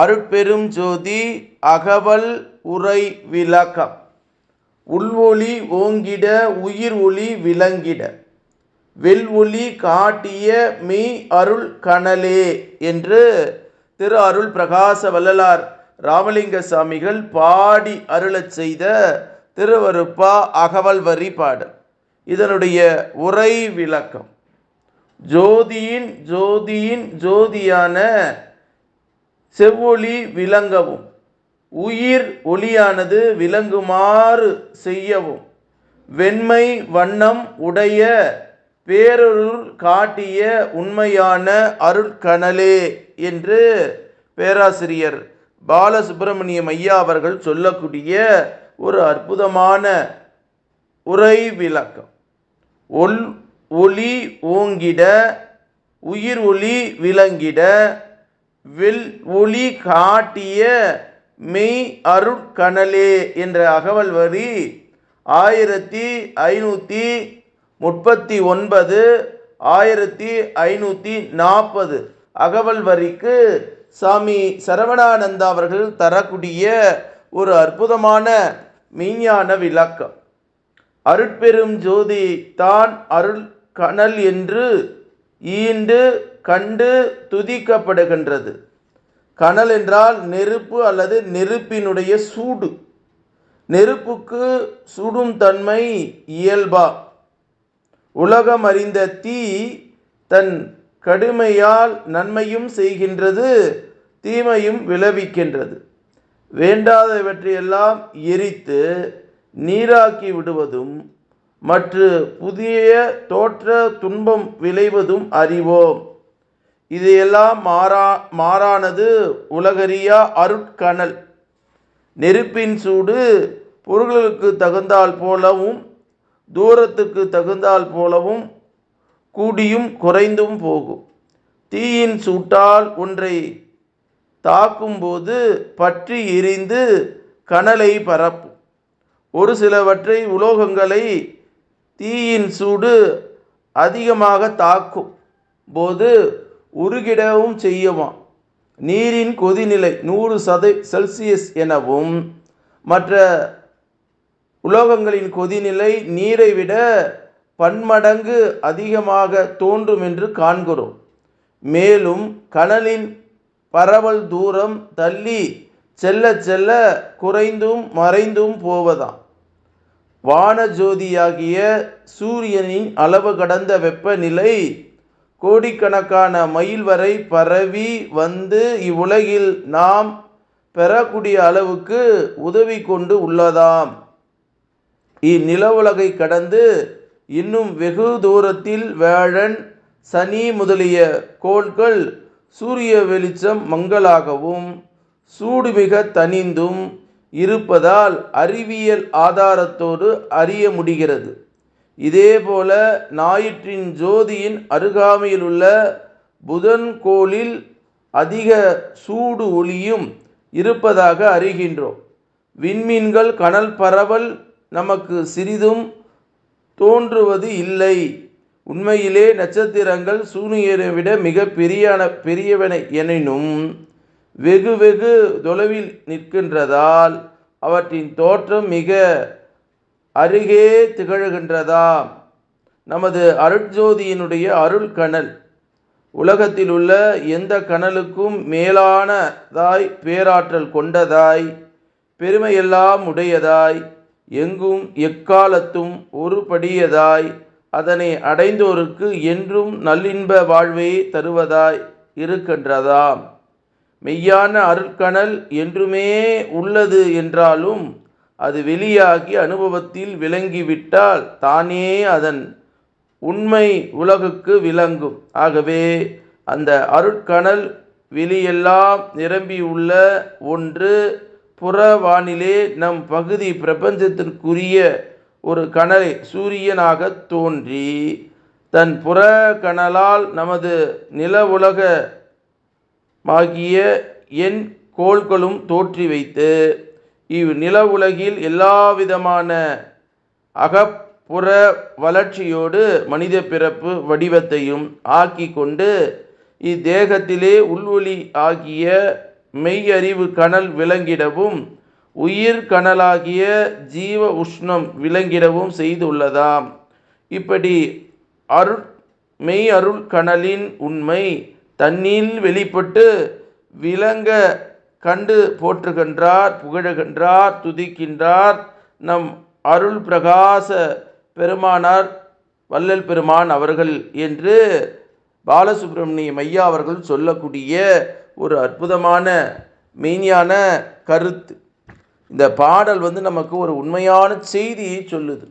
அருட்பெரும் ஜோதி அகவல் உரை விளக்கம். உள்வொளி ஓங்கிட உயிர் ஒளி விளங்கிட. ஒளி காட்டிய மெய் அருள் கனலே என்று திரு அருள் பிரகாச வள்ளலார் ராமலிங்க சாமிகள் பாடி அருளச் செய்த திருவருப்பா அகவல் வரி பாடல். இதனுடைய உரை விளக்கம். ஜோதியின் ஜோதியின் ஜோதியான செவ்வொளி விளங்கவும். உயிர் ஒளியானது விளங்குமாறு செய்யவும். வெண்மை வண்ணம் உடைய பேரருள் காட்டிய உண்மையான அருட்கணலே என்று பேராசிரியர் பாலசுப்பிரமணியம் ஐயா அவர்கள் சொல்லக்கூடிய ஒரு அற்புதமான உரை விளக்கம். ஒல் ஒளி ஓங்கிட உயிர் ஒளி விளங்கிட வில் ஒளி காட்டிய மெய் அருட்கணலே என்ற அகவல் வரி ஆயிரத்தி ஐநூற்றி முப்பத்தி ஒன்பது ஆயிரத்தி ஐநூற்றி நாற்பது அகவல் வரிக்கு சாமி சரவணானந்தா அவர்கள் தரக்கூடிய ஒரு அற்புதமான மெய்ஞான விளக்கம். அருட்பெரும் ஜோதி தான் அருள் கணல் என்று ஈண்டு கண்டு துதிக்கப்படுகின்றது. கனல் என்றால் நெருப்பு அல்லது நெருப்பினுடைய சூடு. நெருப்புக்கு சுடும் தன்மை இயல்பா. உலகம் அறிந்த தீ தன் கடுமையால் நன்மையும் செய்கின்றது தீமையும் விளைவிக்கின்றது. வேண்டாதவற்றையெல்லாம் எரித்து நீராக்கி விடுவதும் மற்ற புதிய தோற்ற துன்பம் விளைவதும் அறிவோம். இதையெல்லாம் மாறா மாறானது உலகறியா அருட்கணல் நெருப்பின் சூடு பொருள்களுக்கு தகுந்தால் போலவும் தூரத்துக்கு தகுந்தால் போலவும் கூடியும் குறைந்தும் போகும். தீயின் சூட்டால் ஒன்றை தாக்கும்போது பற்றி எரிந்து கனலை பரப்பும். ஒரு சிலவற்றை உலோகங்களை தீயின் சூடு அதிகமாக தாக்கும் போது உருகிடவும் செய்யுமாம் நீரின் கொதிநிலை நூறு சதை செல்சியஸ் எனவும் மற்ற உலோகங்களின் கொதிநிலை நீரை விட பன்மடங்கு அதிகமாக தோன்றும் என்று காண்கிறோம். மேலும் கனலின் பரவல் தூரம் தள்ளி செல்ல செல்ல குறைந்தும் மறைந்தும் போவதாம். வானஜோதியாகிய சூரியனின் அளவு கடந்த வெப்பநிலை கோடிக்கணக்கான மைல் வரை பரவி வந்து இவ்வுலகில் நாம் பெறக்கூடிய அளவுக்கு உதவி கொண்டு உள்ளதாம். இந்நிலவுலகை கடந்து இன்னும் வெகு தூரத்தில் வேழன் சனி முதலிய கோள்கள் சூரிய வெளிச்சம் மங்களாகவும் சூடுமிக தனிந்தும் இருப்பதால் அறிவியல் ஆதாரத்தோடு அறிய முடிகிறது. இதேபோல ஞாயிற்றின் ஜோதியின் அருகாமையில் உள்ள புதன் கோளில் அதிக சூடு ஒளியும் இருப்பதாக அறிகின்றோம். விண்மீன்கள் கனல் பரவல் நமக்கு சிறிதும் தோன்றுவது இல்லை. உண்மையிலே நட்சத்திரங்கள் சூரியனை விட மிக பெரியான பெரியவனை எனினும் வெகு வெகு தொலைவில் நிற்கின்றதால் அவற்றின் தோற்றம் மிக அருகே திகழ்கின்றதா? நமது அருட்ஜோதியினுடைய அருள் கணல் உலகத்தில் உள்ள எந்த கணலுக்கும் மேலானதாய் பேராற்றல் கொண்டதாய் பெருமையெல்லாம் உடையதாய் எங்கும் எக்காலத்தும் ஒருபடியதாய் அதனை அடைந்தோருக்கு என்றும் நல்லின்ப வாழ்வை தருவதாய் இருக்கின்றதாம். மெய்யான அருட்கணல் என்றுமே உள்ளது என்றாலும் அது வெளியாகி அனுபவத்தில் விளங்கிவிட்டால் தானே அதன் உண்மை உலகுக்கு விளங்கும். ஆகவே அந்த அருட்கணல் வெளியெல்லாம் நிரம்பியுள்ள ஒன்று புற வானிலே நம் பகுதி பிரபஞ்சத்திற்குரிய ஒரு கணலை சூரியனாக தோன்றி தன் புற கணலால் நமது நில உலகமாகிய என் எண் கோள்களும் தோற்றி வைத்து இவ் நில உலகில் எல்லாவிதமான அகப்புற வளர்ச்சியோடு மனித பிறப்பு வடிவத்தையும் ஆக்கி கொண்டு இத்தேகத்திலே உள்வொளி ஆகிய மெய்யறிவு கனல் விளங்கிடவும் உயிர் கனலாகிய ஜீவ உஷ்ணம் விளங்கிடவும் செய்துள்ளதாம். இப்படி அருள் மெய் அருள் கனலின் உண்மை தன்னில் வெளிப்பட்டு விளங்க கண்டு போற்றுகின்றார் புகழுகின்றார் துதிக்கின்றார். நம் அருள் பிரகாச பெருமானார் வள்ளல் பெருமான் அவர்கள் என்று பாலசுப்ரமணியம் ஐயா அவர்கள் சொல்லக்கூடிய ஒரு அற்புதமான மெய்ஞான கருத்து. இந்த பாடல் வந்து நமக்கு ஒரு உண்மையான செய்தியை சொல்லுது.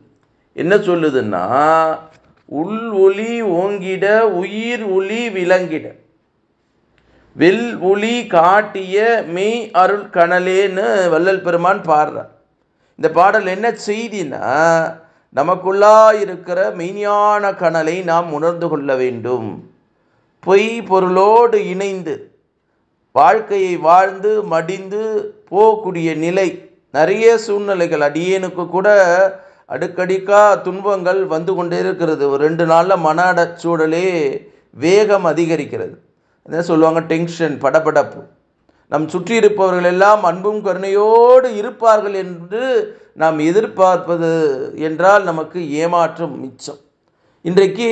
என்ன சொல்லுதுன்னா உள் ஒளி ஓங்கிட உயிர் ஒளி விளங்கிட. வில் ஒளி காட்டிய மெய் அருள் கணலேன்னு வள்ளல் பெருமான் பாடுறார். இந்த பாடல் என்ன செய்தினா நமக்குள்ளா இருக்கிற மெய்ஞான கணலை நாம் உணர்ந்து கொள்ள வேண்டும். பொய் பொருளோடு இணைந்து வாழ்க்கையை வாழ்ந்து மடிந்து போகக்கூடிய நிலை நிறைய சூழ்நிலைகள் அடியேனுக்கு கூட அடுக்கடிக்கா துன்பங்கள் வந்து கொண்டே இருக்கிறது. ஒரு ரெண்டு நாளில் மன அடச்சூழலே வேகம் அதிகரிக்கிறது. என்ன சொல்லுவாங்க? டென்ஷன் படபடப்பு. நம் சுற்றி இருப்பவர்கள் எல்லாம் அன்பும் கருணையோடு இருப்பார்கள் என்று நாம் எதிர்பார்ப்பது என்றால் நமக்கு ஏமாற்றம் மிச்சம். இன்றைக்கு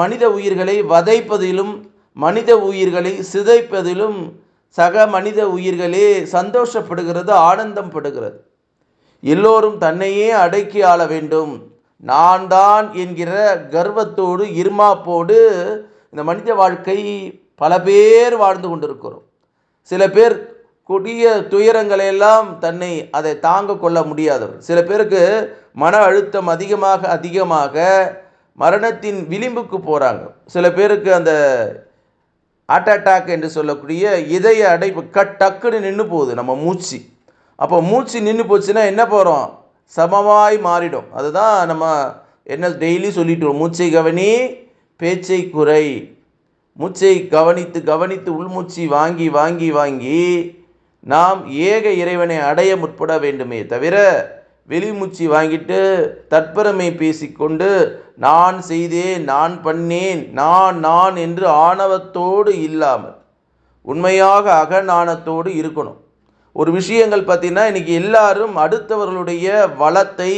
மனித உயிர்களை வதைப்பதிலும் மனித உயிர்களை சிதைப்பதிலும் சக மனித உயிர்களே சந்தோஷப்படுகிறது ஆனந்தம் படுகிறது. எல்லோரும் தன்னையே அடக்கி ஆள வேண்டும். நான் தான் என்கிற கர்வத்தோடு இருமாப்போடு இந்த மனித வாழ்க்கை பல பேர் வாழ்ந்து கொண்டிருக்கிறோம். சில பேர் கொடிய துயரங்களை எல்லாம் தன்னை அதை தாங்க கொள்ள முடியாதவர். சில பேருக்கு மன அழுத்தம் அதிகமாக அதிகமாக மரணத்தின் விளிம்புக்கு போகிறாங்க சில பேருக்கு அந்த ஹார்ட் அட்டாக் என்று சொல்லக்கூடிய இதய அடைப்பு கட் டக்குன்னு நின்று போகுது நம்ம மூச்சு. அப்போ மூச்சு நின்று போச்சுன்னா என்ன போகிறோம் சமமாய் மாறிடும். அதுதான் நம்ம என்ன டெய்லி சொல்லிட்டு மூச்சை கவனி பேச்சை குறை. மூச்சை கவனித்து கவனித்து உள்மூச்சி வாங்கி வாங்கி வாங்கி நாம் ஏக இறைவனை அடைய முற்பட வேண்டுமே தவிர வெளிமூச்சி வாங்கிட்டு தற்பெருமை பேசிக்கொண்டு நான் செய்தேன் நான் பண்ணேன் நான் நான் என்று ஆணவத்தோடு இல்லாமல் உண்மையாக அகநாணத்தோடு இருக்கணும். ஒரு விஷயங்கள் பார்த்தீங்கன்னா இன்றைக்கி எல்லாரும் அடுத்தவர்களுடைய வளத்தை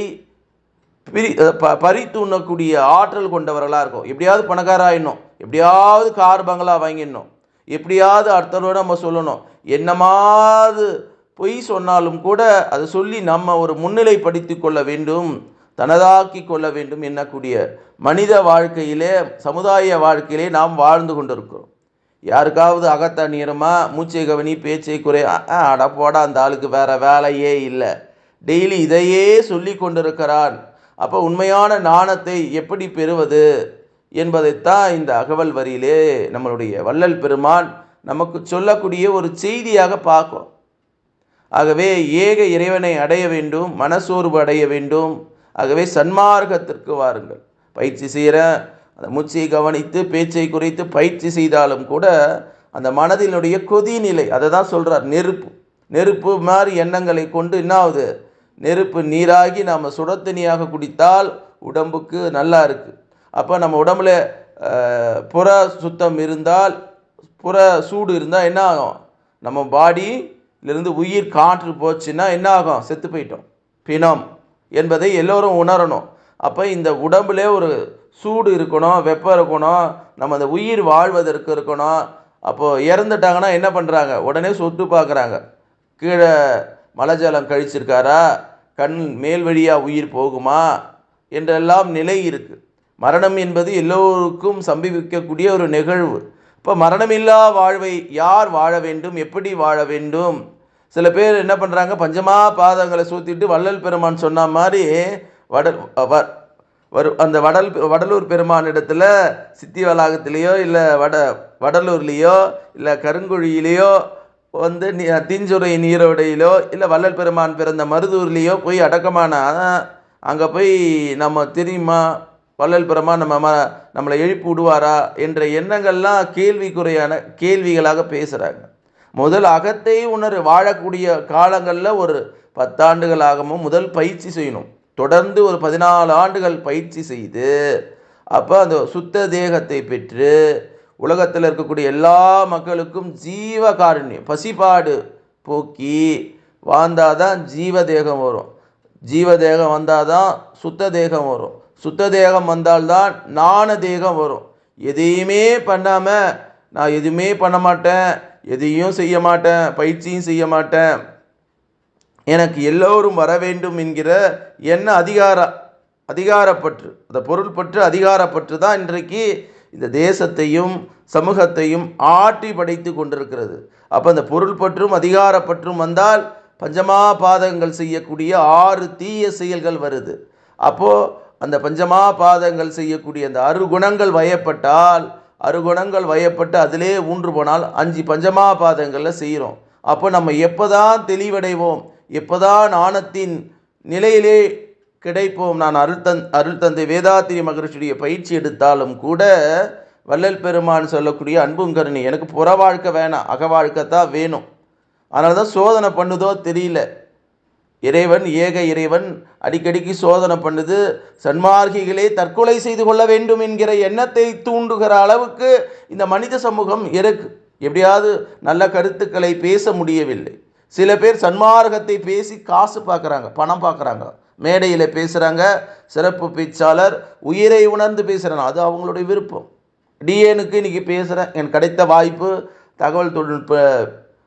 பிரி ப பறித்து உண்ணக்கூடிய ஆற்றல் கொண்டவர்களாக இருக்கும். எப்படியாவது பணக்காராயிடணும் எப்படியாவது கார் பங்களா வாங்கிடணும். எப்படியாவது அடுத்தவரோட நம்ம சொல்லணும். என்னமாவது பொய் சொன்னாலும் கூட அதை சொல்லி நம்ம ஒரு முன்னிலைப்படுத்தி கொள்ள வேண்டும். தனதாக்கி கொள்ள வேண்டும் எண்ணக்கூடிய மனித வாழ்க்கையிலே சமுதாய வாழ்க்கையிலே நாம் வாழ்ந்து கொண்டிருக்கிறோம். யாருக்காவது அகத்த நீரமாக மூச்சை கவனி பேச்சை குறை அட போடா அந்த ஆளுக்கு வேற வேலையே இல்லை. டெய்லி இதையே சொல்லி கொண்டிருக்கிறான். அப்போ உண்மையான நாணத்தை எப்படி பெறுவது? என்பதைத்தான் இந்த அகவல் வரியிலே நம்மளுடைய வள்ளல் பெருமான் நமக்கு சொல்லக்கூடிய ஒரு செய்தியாக பார்க்கும் ஆகவே ஏக இறைவனை அடைய வேண்டும் மனசோர்வு அடைய வேண்டும். ஆகவே சன்மார்க்கத்திற்கு வாருங்கள். பயிற்சி செய்கிற அந்த மூச்சை கவனித்து பேச்சை குறைத்து பயிற்சி செய்தாலும் கூட அந்த மனதினுடைய கொதிநிலை அதை தான் சொல்கிறார் நெருப்பு. நெருப்பு மாதிரி எண்ணங்களை கொண்டு என்ன ஆகுது நெருப்பு நீராகி நாம் சுடத்தனியாக குடித்தால் உடம்புக்கு நல்லா இருக்குது அப்போ நம்ம உடம்புல புற சுத்தம் இருந்தால் புற சூடு இருந்தால் என்ன ஆகும்? நம்ம பாடியிலிருந்து உயிர் காற்று போச்சுன்னா என்ன ஆகும்? செத்து போயிட்டோம். பிணம் என்பதை எல்லோரும் உணரணும். அப்போ இந்த உடம்புல ஒரு சூடு இருக்கணும் வெப்பம் இருக்கணும் நம்ம அந்த உயிர் வாழ்வதற்கு இருக்கணும். அப்போது இறந்துட்டாங்கன்னா என்ன பண்ணுறாங்க உடனே சொட்டு பார்க்குறாங்க. கீழே மலஜலம் கழிச்சிருக்காரா? கண் மேல் வழியாக உயிர் போகுமா? என்றெல்லாம் நிலை இருக்குது மரணம் என்பது எல்லோருக்கும் சம்பவிக்கக்கூடிய ஒரு நிகழ்வு. இப்போ மரணமில்லா வாழ்வை யார் வாழ வேண்டும்? எப்படி வாழ வேண்டும்? சில பேர் என்ன பண்ணுறாங்க பஞ்சமா பாதங்களை சூத்திட்டு வள்ளல் பெருமான் சொன்ன மாதிரி வட வ- வரு அந்த வடல் வடலூர் பெருமானிடத்தில் சித்தி வளாகத்திலேயோ இல்லை வட வடலூர்லேயோ இல்லை கருங்குழியிலேயோ வந்து நீ தீஞ்சுரை நீரோடையிலோ இல்லை வள்ளல் பெருமான் பிறந்த மருதூர்லேயோ போய் அடக்கமானா அங்கே போய் நம்ம தெரியுமா? வள்ளல் பெருமான் நம்ம நம்மளை எழுப்பி விடுவாரா என்ற எண்ணங்கள்லாம் கேள்விக்குறையான கேள்விகளாக பேசுகிறாங்க முதல் அகத்தை உணர் வாழக்கூடிய காலங்களில் ஒரு பத்தாண்டுகளாகவும் முதல் பயிற்சி செய்யணும். தொடர்ந்து ஒரு பதினாலு ஆண்டுகள் பயிற்சி செய்து அப்போ அந்த சுத்த தேகத்தை பெற்று உலகத்தில் இருக்கக்கூடிய எல்லா மக்களுக்கும் ஜீவ காருண்யம் பசிப்பாடு போக்கி வாழ்ந்தாதான் ஜீவ தேகம் வரும். ஜீவ தேகம் வந்தாதான் சுத்த தேகம் வரும். சுத்த தேகம் வந்தால்தான் ஞான தேகம் வரும். எதையுமே பண்ணாமல் நான் எதுவுமே பண்ண மாட்டேன் எதையும் செய்ய மாட்டேன் பயிற்சியும் செய்ய மாட்டேன். எனக்கு எல்லோரும் வர வேண்டும் என்கிற என்ன அதிகார அதிகாரப்பற்று அந்த பொருள் பற்று அதிகாரப்பற்று தான் இன்றைக்கு இந்த தேசத்தையும் சமூகத்தையும் ஆட்டி படைத்து கொண்டிருக்கிறது. அப்போ அந்த பொருள் பற்றும் அதிகாரப்பற்றும் வந்தால் பஞ்சமா பாதங்கள் செய்யக்கூடிய ஆறு தீய செயல்கள் வருது. அப்போது அந்த பஞ்சமா பாதங்கள் செய்யக்கூடிய அந்த அருகுணங்கள் வயப்பட்டால் அருகுணங்கள் வயப்பட்டு அதிலே ஊன்று போனால் அஞ்சு பஞ்சமா பாதங்களில் செய்கிறோம். அப்போ நம்ம எப்போதான் தெளிவடைவோம் எப்போதான் ஆணத்தின் நிலையிலே கிடைப்போம் நான் அருள் தந் அருள் தந்தை வேதாத்திரி மகரிஷியுடைய பயிற்சி எடுத்தாலும் கூட வள்ளல் பெருமான் சொல்லக்கூடிய அன்பும் கருணி எனக்கு புற வாழ்க்கை வேணாம் அக வாழ்க்கை தான் வேணும். அதனால தான் சோதனை பண்ணுதோ தெரியல. இறைவன் ஏக இறைவன் அடிக்கடிக்கு சோதனை பண்ணுது சன்மார்கிகளே தற்கொலை செய்து கொள்ள வேண்டும் என்கிற எண்ணத்தை தூண்டுகிற அளவுக்கு இந்த மனித சமூகம் இருக்கு. எப்படியாவது நல்ல கருத்துக்களை பேச முடியவில்லை. சில பேர் சன்மார்க்கத்தை பேசி காசு பார்க்குறாங்க பணம் பார்க்குறாங்க. மேடையில் பேசுகிறாங்க சிறப்பு பேச்சாளர் உயிரை உணர்ந்து பேசுகிறாங்க அது அவங்களுடைய விருப்பம். டிஎனுக்கு இன்றைக்கி பேசுகிறேன் என் கிடைத்த வாய்ப்பு தகவல் தொழில்நுட்ப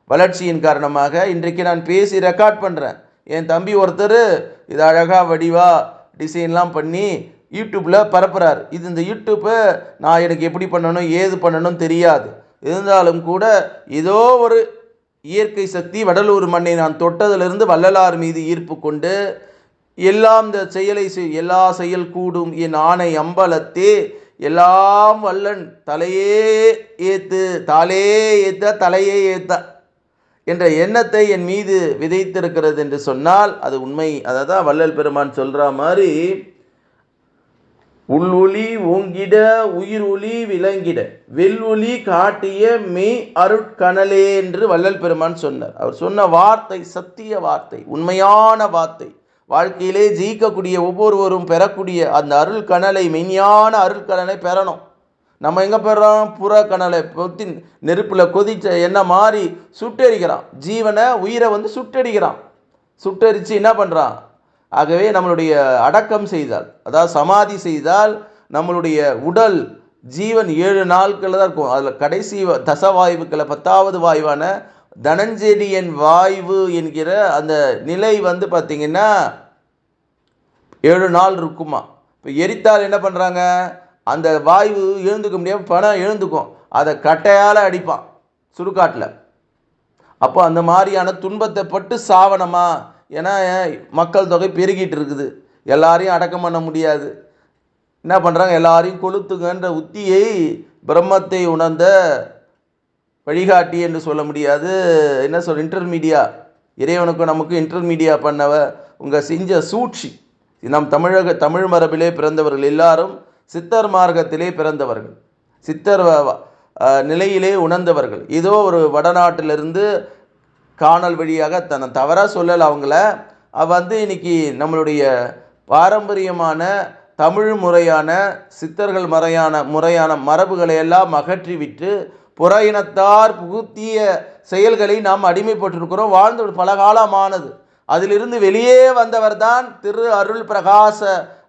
வளர்ச்சியின் காரணமாக இன்றைக்கு நான் பேசி ரெக்கார்ட் பண்ணுறேன் என் தம்பி ஒருத்தர் இது அழகாக வடிவாக டிசைன்லாம் பண்ணி யூடியூப்பில் பரப்புகிறார் இது இந்த யூடியூப்பை நான் எனக்கு எப்படி பண்ணணும் ஏது பண்ணணும் தெரியாது. இருந்தாலும் கூட ஏதோ ஒரு இயற்கை சக்தி வடலூர் மண்ணை நான் தொட்டதிலிருந்து வள்ளலார் மீது ஈர்ப்பு கொண்டு எல்லாம் இந்த செயலை செய் எல்லா செயல் கூடும் என் ஆணை அம்பலத்தே எல்லாம் வல்லன் தலையே ஏத்து தாலே ஏத்த தலையே ஏத்த. என்ற எண்ணத்தை என் மீது விதைத்திருக்கிறது என்று சொன்னால் அது உண்மை. அதை தான் வள்ளல் பெருமான் சொல்கிற மாதிரி உள்ளொளி ஓங்கிட உயிர் ஒளி விளங்கிட வெள்ளொளி காட்டிய மெய் அருட்கணலே என்று வள்ளல் பெருமான் சொன்னார். அவர் சொன்ன வார்த்தை சத்திய வார்த்தை உண்மையான வார்த்தை. வாழ்க்கையிலே ஜெயிக்கக்கூடிய ஒவ்வொருவரும் பெறக்கூடிய அந்த அருள் கணலை மெய்ஞான அருள் கணலை பெறணும். நம்ம எங்கே போயிடுறோம்? புற கணலை பொத்தி நெருப்பில் கொதிச்ச எண்ணெய் மாறி சுட்டெரிக்கிறான். ஜீவனை உயிரை வந்து சுட்டெரிக்கிறான். சுட்டெரித்து என்ன பண்ணுறான் ஆகவே நம்மளுடைய அடக்கம் செய்தால் அதாவது சமாதி செய்தால் நம்மளுடைய உடல் ஜீவன் ஏழு நாட்களில் தான் இருக்கும். அதில் கடைசி வ- தசவாயுக்களை பத்தாவது வாயுவான தனஞ்செடியன் வாய்வு என்கிற அந்த நிலை வந்து பார்த்திங்கன்னா ஏழு நாள் இருக்குமா? இப்போ எரித்தால் என்ன பண்ணுறாங்க அந்த வாயு எழுந்துக்க முடியாமல் பணம் எழுந்துக்கும். அதை கட்டையால் அடிப்பான் சுடுகாட்டில். அப்போ அந்த மாதிரியான துன்பத்தை பட்டு சாவணமா? ஏன்னா மக்கள் தொகை பெருகிட்டு இருக்குது. எல்லாரையும் அடக்கம் பண்ண முடியாது. என்ன பண்ணுறாங்க எல்லாரையும் கொளுத்துங்கன்ற உத்தியை பிரம்மத்தை உணர்ந்த வழிகாட்டி என்று சொல்ல முடியாது. என்ன சொல் இன்டர்மீடியா இறைவனுக்கும் நமக்கு இன்டர்மீடியா பண்ணவ. உங்கள் செஞ்ச சூழ்ச்சி. நம் தமிழக தமிழ் மரபிலே பிறந்தவர்கள் எல்லாரும் சித்தர் மார்க்கத்திலே பிறந்தவர்கள். சித்தர் நிலையிலே உணர்ந்தவர்கள். ஏதோ ஒரு வடநாட்டிலிருந்து காணல் வழியாக தன்னை தவறாக சொல்லலை அவங்கள. அவ வந்து இன்னைக்கு நம்மளுடைய பாரம்பரியமான தமிழ் முறையான சித்தர்கள் முறையான முறையான மரபுகளை எல்லாம் அகற்றிவிட்டு புற இனத்தார் புகுத்திய செயல்களை நாம் அடிமைப்பட்டிருக்கிறோம். வாழ்ந்து பல காலமானது அதிலிருந்து வெளியே வந்தவர் தான் திரு அருள் பிரகாச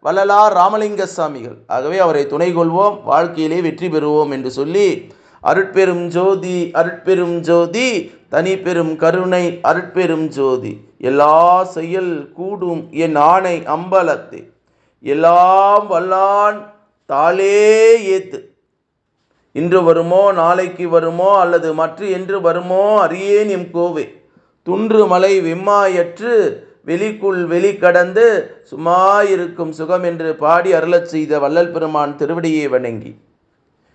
வள்ளலார் ராமலிங்க சாமிகள். ஆகவே அவரை துணை கொள்வோம் வாழ்க்கையிலே வெற்றி பெறுவோம் என்று சொல்லி அருட்பெரும் ஜோதி அருட்பெரும் ஜோதி தனி பெரும் கருணை அருட்பெரும் ஜோதி. எல்லா செயல் கூடும் என் ஆணை அம்பலத்தை. எல்லாம் வல்லான் தாளே ஏத்து. இன்று வருமோ நாளைக்கு வருமோ அல்லது மற்ற என்று வருமோ அறியேன் எம் கோவே. துன்று மலை வெம்மாயற்று வெளிக்குள் வெளி கடந்து சும்மா இருக்கும் சுகம் என்று பாடி அருளச் செய்த வள்ளல் பெருமான் திருவடியை வணங்கி.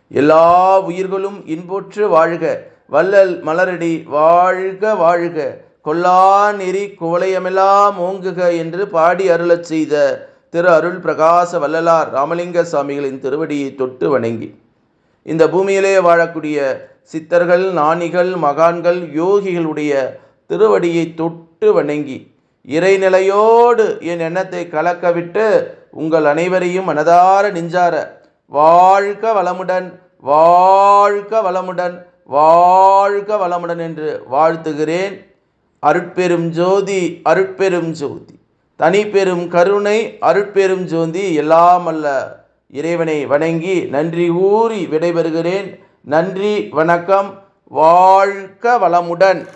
எல்லா உயிர்களும் இன்புற்று வாழ்க. வள்ளல் மலரடி வாழ்க வாழ்க. கொல்லா நெறி குவளையமெல்லாம் ஓங்குக என்று பாடி அருளச் செய்த திரு அருள் பிரகாச வள்ளலார் ராமலிங்க சுவாமிகளின் திருவடியை தொட்டு வணங்கி. இந்த பூமியிலே வாழக்கூடிய சித்தர்கள் நாணிகள் மகான்கள் யோகிகளுடைய திருவடியை தொட்டு வணங்கி. இறைநிலையோடு என் எண்ணத்தை கலக்கவிட்டு உங்கள் அனைவரையும் மனதார நெஞ்சார வாழ்க வளமுடன் வாழ்க வளமுடன் வாழ்க வளமுடன் என்று வாழ்த்துகிறேன். அருட்பெரும் ஜோதி அருட்பெரும் ஜோதி. தனிப்பெரும் கருணை அருட்பெரும் ஜோதி. எல்லாம் அல்ல இறைவனை வணங்கி நன்றி கூறி விடைபெறுகிறேன். நன்றி வணக்கம். வாழ்க வளமுடன்.